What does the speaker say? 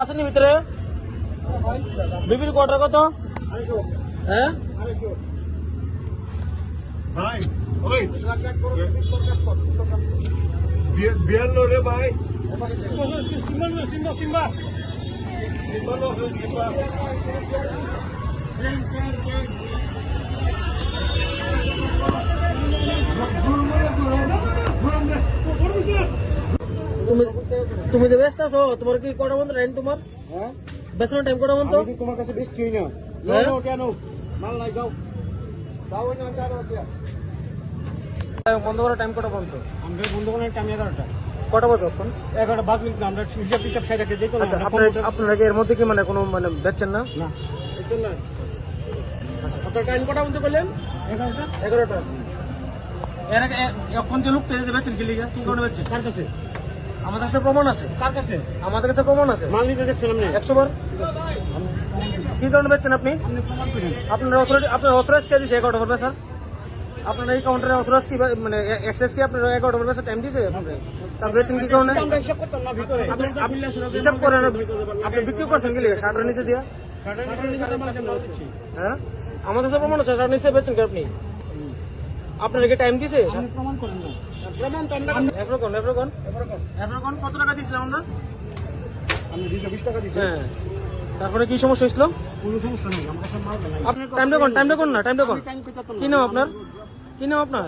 আসেনি ভিতরে? বিপির কোয়ার্টার কত? হ্যাঁ? ভাই ওই বিয়া- বিয়ান্ন রে ভাই। Simba Simba. Simba Simba. তুমি তুমি ব্যস্ত আছো তোমার কি কটা বন্ধ? টাইম তোমার? হ্যাঁ? বেসনের টাইম কটা বন্ধ? তোমার কাছে বেশি না? হ্যাঁ? কেন কেন মাল নাই যাও। যাও না বন্ধ করার টাইম কটা বন্ধ? আমরা বন্ধ করার টাইম এগারোটা। কটা এখন? এগারোটা বাদ মিনিট আমরা হিসাব টিসাব সাইড রেখে দেখো আচ্ছা আপনারা এর মধ্যে কি মানে কোনো মানে বেচছেন না? না। না? আচ্ছা আপনার টাইম কটা বন্ধ করলেন? এগারোটা। এগারোটা। এখন যে লোক যে বেচছেন কি লিগা? কি কারণে বেচছেন? কার কাছে আমাদের কাছে প্রমাণ আছে। কার কাছে? আমাদের কাছে প্রমাণ আছে। মাল নিতে দেখছেন আপনি? একশো বার কি কারণে বেচছেন আপনি? আপনি প্রমাণ করেন। আপনার অথরিটি আপনার অথরাইজ কে দিয়েছে এগারোটা করবে স্যার আপনার এই কাউন্টারে অথরাইজ কি মানে এক্সেস কি আপনার এগারোটা করবে স্যার টাইম দিয়েছে আপনাদের তার বেচছেন কি কারণে? আমরা হিসাব করেন। আপনি বিক্রি করছেন কি লিখে শার্টের নিচে দিয়া? হ্যাঁ? আমাদের কাছে প্রমাণ আছে। শার্টের নিচে বেচছেন কি আপনি? আপনার কি টাইম দিয়েছে প্রমাণ করেন এফরকন এফরকন এফরকন কত টাকা দিয়েছিলাম আমরা? আমি দুশো বিশ টাকা দিচ্ছি হ্যাঁ। তারপরে কি সমস্যা হয়েছিল? কোনো সমস্যা নেই আমার কাছে মাল নাই আপনার টাইম দেখুন টাইম দেখুন না টাইমটা দেখুন কি নাম আপনার? কি নাম আপনার?